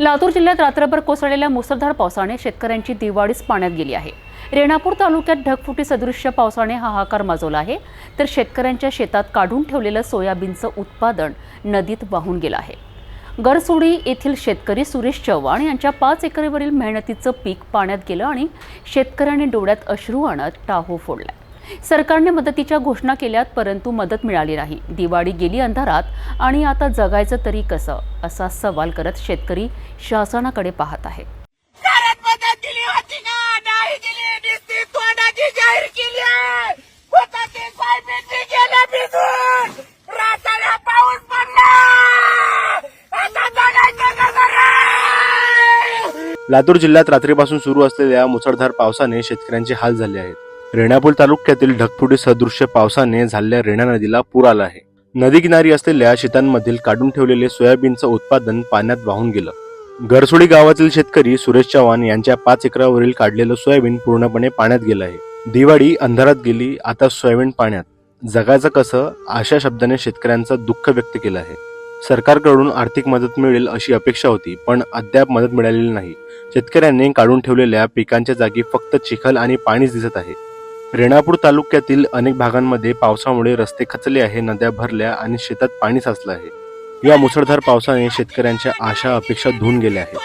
लातूर जिल्ह्यात रात्रभर कोसळलेल्या मुसळधार पावसाने शेतकऱ्यांची दिवाळीच पाण्यात गेली आहे. रेणापूर तालुक्यात ढगफुटी सदृश्य पावसाने हाहाकार माजवला आहे. तर शेतकऱ्यांच्या शेतात काढून ठेवलेलं सोयाबीनचं उत्पादन नदीत वाहून गेलं आहे. गरसोडी येथील शेतकरी सुरेश चव्हाण यांच्या पाच एकरवरील मेहनतीचं पीक पाण्यात गेलं आणि शेतकऱ्यांनी डोळ्यात अश्रू आणत टाहो फोडला सरकारने मदतीच्या घोषणा केल्यात परंतु मदत मिळाली नाही. दिवाळी गेली अंधारात आणि आता जगायचं तरी कसं? असा सवाल करत शेतकरी शासनाकडे पाहत आहेत घरात मदत दिली होती ना? नाही दिली. नुसती तोंडाची जाहीर केली आहे? लातूर जिल्ह्यात रात्रीपासून सुरू असलेल्या मुसळधार पावसाने शेतकऱ्यांचे हाल झाले आहेत. रेणापूर तालुक्यातील ढगफुटी सदृश्य पावसाने झालेल्या रेणा नदीला पूर आला आहे. नदी किनारी असलेल्या शेतांमधील काढून ठेवलेले सोयाबीनचं उत्पादन पाण्यात वाहून गेलं. गरसोडी गावातील शेतकरी सुरेश चव्हाण यांच्या पाच एकरावरील काढलेलं सोयाबीन पूर्णपणे पाण्यात गेलं आहे. दिवाळी अंधारात गेली आता सोयाबीन पाण्यात. जगायचं कसं अशा शब्दाने शेतकऱ्यांचं दुःख व्यक्त केलं आहे. सरकारकडून आर्थिक मदत मिळेल अशी अपेक्षा होती पण अद्याप मदत मिळालेली नाही. शेतकऱ्यांनी काढून ठेवलेल्या पिकांच्या जागी फक्त चिखल आणि पाणीच दिसत आहे. रेणापूर तालुक्यातील अनेक भागांमध्ये पावसामुळे रस्ते खचले आहे नद्या भरल्या आणि शेतात पाणी साचलं आहे. या मुसळधार पावसाने शेतकऱ्यांच्या आशा अपेक्षा धुवून गेल्या आहेत.